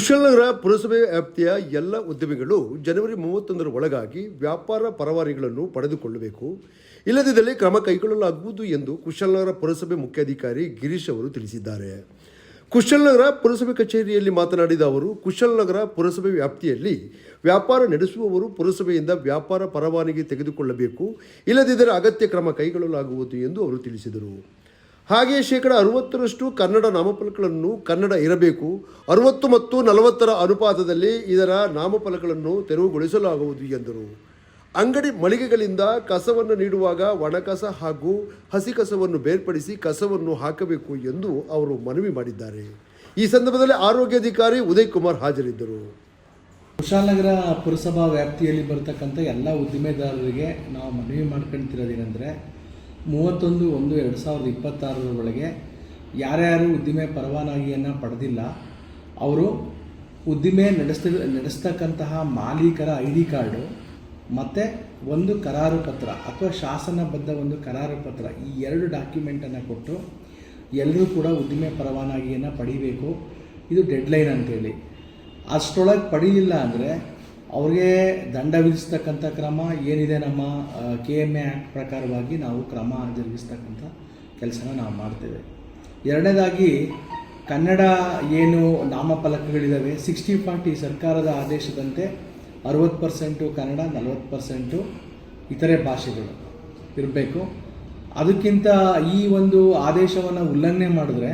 ಕುಶಲನಗರ ಪುರಸಭೆ ವ್ಯಾಪ್ತಿಯ ಎಲ್ಲ ಉದ್ಯಮಿಗಳು ಜನವರಿ ಮೂವತ್ತೊಂದರ ಒಳಗಾಗಿ ವ್ಯಾಪಾರ ಪರವಾನಿಗಳನ್ನು ಪಡೆದುಕೊಳ್ಳಬೇಕು. ಇಲ್ಲದಿದ್ದಲ್ಲಿ ಕ್ರಮ ಕೈಗೊಳ್ಳಲಾಗುವುದು ಎಂದು ಕುಶಲನಗರ ಪುರಸಭೆ ಮುಖ್ಯಾಧಿಕಾರಿ ಗಿರೀಶ್ ಅವರು ತಿಳಿಸಿದ್ದಾರೆ. ಕುಶಲನಗರ ಪುರಸಭೆ ಕಚೇರಿಯಲ್ಲಿ ಮಾತನಾಡಿದ ಅವರು, ಕುಶಲನಗರ ಪುರಸಭೆ ವ್ಯಾಪ್ತಿಯಲ್ಲಿ ವ್ಯಾಪಾರ ನಡೆಸುವವರು ಪುರಸಭೆಯಿಂದ ವ್ಯಾಪಾರ ಪರವಾನಗಿ ತೆಗೆದುಕೊಳ್ಳಬೇಕು. ಇಲ್ಲದಿದ್ದರೆ ಅಗತ್ಯ ಕ್ರಮ ಕೈಗೊಳ್ಳಲಾಗುವುದು ಎಂದು ಅವರು ತಿಳಿಸಿದರು. ಹಾಗೆಯೇ ಶೇಕಡ ಅರುವತ್ತರಷ್ಟು ಕನ್ನಡ ನಾಮಫಲಕಗಳನ್ನು ಕನ್ನಡ ಇರಬೇಕು, ಅರವತ್ತು ಮತ್ತು ನಲವತ್ತರ ಅನುಪಾತದಲ್ಲಿ ಇದರ ನಾಮಫಲಕಗಳನ್ನು ತೆರವುಗೊಳಿಸಲಾಗುವುದು ಎಂದರು. ಅಂಗಡಿ ಮಳಿಗೆಗಳಿಂದ ಕಸವನ್ನು ನೀಡುವಾಗ ಒಣಕಸ ಹಾಗೂ ಹಸಿ ಕಸವನ್ನು ಬೇರ್ಪಡಿಸಿ ಕಸವನ್ನು ಹಾಕಬೇಕು ಎಂದು ಅವರು ಮನವಿ ಮಾಡಿದ್ದಾರೆ. ಈ ಸಂದರ್ಭದಲ್ಲಿ ಆರೋಗ್ಯಾಧಿಕಾರಿ ಉದಯ್ ಕುಮಾರ್ ಹಾಜರಿದ್ದರು ಕುಶಾಲನಗರ ಪುರಸಭಾ ವ್ಯಾಪ್ತಿಯಲ್ಲಿ ಬರತಕ್ಕಂಥ ಎಲ್ಲ ಉದ್ದಿಮೆದಾರರಿಗೆ ನಾವು ಮನವಿ ಮಾಡ್ಕೊಳ್ತಿರೋದೇನೆಂದರೆ ಮೂವತ್ತೊಂದು ಒಂದು ಎರಡು ಸಾವಿರದ ಇಪ್ಪತ್ತಾರರೊಳಗೆ ಯಾರ್ಯಾರು ಉದ್ದಿಮೆ ಪರವಾನಗಿಯನ್ನು ಪಡೆದಿಲ್ಲ, ಅವರು ಉದ್ದಿಮೆ ನಡೆಸ್ತ, ನಡೆಸ್ತಕ್ಕಂತಹ ಮಾಲೀಕರ ಐ ಡಿ ಕಾರ್ಡು, ಮತ್ತು ಒಂದು ಕರಾರು ಪತ್ರ ಅಥವಾ ಶಾಸನಬದ್ಧ ಒಂದು ಕರಾರು ಪತ್ರ ಈ ಎರಡು ಡಾಕ್ಯುಮೆಂಟನ್ನು ಕೊಟ್ಟು ಎಲ್ಲರೂ ಕೂಡ ಉದ್ದಿಮೆ ಪರವಾನಗಿಯನ್ನು ಪಡಿಬೇಕು. ಇದು ಡೆಡ್ಲೈನ್ ಅಂತೇಳಿ. ಅಷ್ಟರೊಳಗೆ ಪಡೀಲಿಲ್ಲ ಅಂದರೆ ಅವ್ರಿಗೆ ದಂಡ ವಿಧಿಸ್ತಕ್ಕಂಥ ಕ್ರಮ ಏನಿದೆ ನಮ್ಮ ಕೆ ಎಂ ಎ ಆ್ಯಕ್ಟ್ ಪ್ರಕಾರವಾಗಿ ನಾವು ಕ್ರಮ ಜರುಗಿಸ್ತಕ್ಕಂಥ ಕೆಲಸನ ನಾವು ಮಾಡ್ತೇವೆ. ಎರಡನೇದಾಗಿ, ಕನ್ನಡ ಏನು ನಾಮಫಲಕಗಳಿದ್ದಾವೆ ಸಿಕ್ಸ್ಟಿ ಫಾರ್ಟಿ ಸರ್ಕಾರದ ಆದೇಶದಂತೆ ಅರುವತ್ತು ಪರ್ಸೆಂಟು ಕನ್ನಡ, ನಲವತ್ತು ಪರ್ಸೆಂಟು ಇತರೆ ಭಾಷೆಗಳು ಇರಬೇಕು. ಅದಕ್ಕಿಂತ ಈ ಒಂದು ಆದೇಶವನ್ನು ಉಲ್ಲಂಘನೆ ಮಾಡಿದ್ರೆ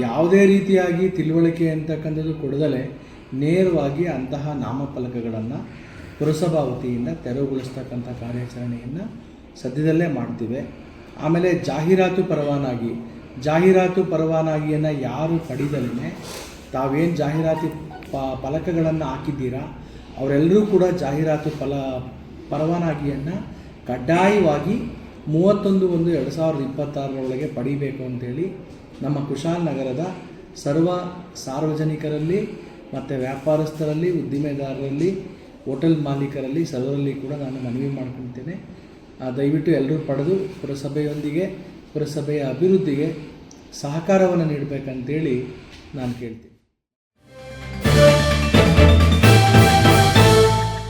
ಯಾವುದೇ ರೀತಿಯಾಗಿ ತಿಳುವಳಿಕೆ ಅಂತಕ್ಕಂಥದ್ದು ಕೊಡದಲೆ ನೇರವಾಗಿ ಅಂತಹ ನಾಮಫಲಕಗಳನ್ನು ಪುರಸಭಾ ವತಿಯಿಂದ ತೆರವುಗೊಳಿಸ್ತಕ್ಕಂಥ ಕಾರ್ಯಾಚರಣೆಯನ್ನು ಸದ್ಯದಲ್ಲೇ ಮಾಡ್ತೀವಿ. ಆಮೇಲೆ ಜಾಹೀರಾತು ಪರವಾನಗಿ. ಜಾಹೀರಾತು ಪರವಾನಗಿಯನ್ನು ಯಾರು ಪಡೆದಲೇ ತಾವೇನು ಜಾಹೀರಾತು ಪ, ಫಲಕಗಳನ್ನು ಹಾಕಿದ್ದೀರಾ ಅವರೆಲ್ಲರೂ ಕೂಡ ಜಾಹೀರಾತು ಫಲ, ಪರವಾನಗಿಯನ್ನು ಕಡ್ಡಾಯವಾಗಿ ಮೂವತ್ತೊಂದು ಒಂದು ಎರಡು ಸಾವಿರದ ಇಪ್ಪತ್ತಾರರೊಳಗೆ ಪಡಿಬೇಕು ಅಂತೇಳಿ ನಮ್ಮ ಕುಶಾಲನಗರದ ಸರ್ವ ಸಾರ್ವಜನಿಕರಲ್ಲಿ ಮತ್ತು ವ್ಯಾಪಾರಸ್ಥರಲ್ಲಿ, ಉದ್ದಿಮೆದಾರರಲ್ಲಿ, ಹೋಟೆಲ್ ಮಾಲೀಕರಲ್ಲಿ, ಸರ್ವರಲ್ಲಿ ಕೂಡ ನಾನು ಮನವಿ ಮಾಡ್ಕೊಳ್ತೇನೆ. ದಯವಿಟ್ಟು ಎಲ್ಲರೂ ಪಡೆದು ಪುರಸಭೆಯೊಂದಿಗೆ, ಪುರಸಭೆಯ ಅಭಿವೃದ್ಧಿಗೆ ಸಹಕಾರವನ್ನು ನೀಡಬೇಕಂತೇಳಿ ನಾನು ಕೇಳ್ತೀನಿ.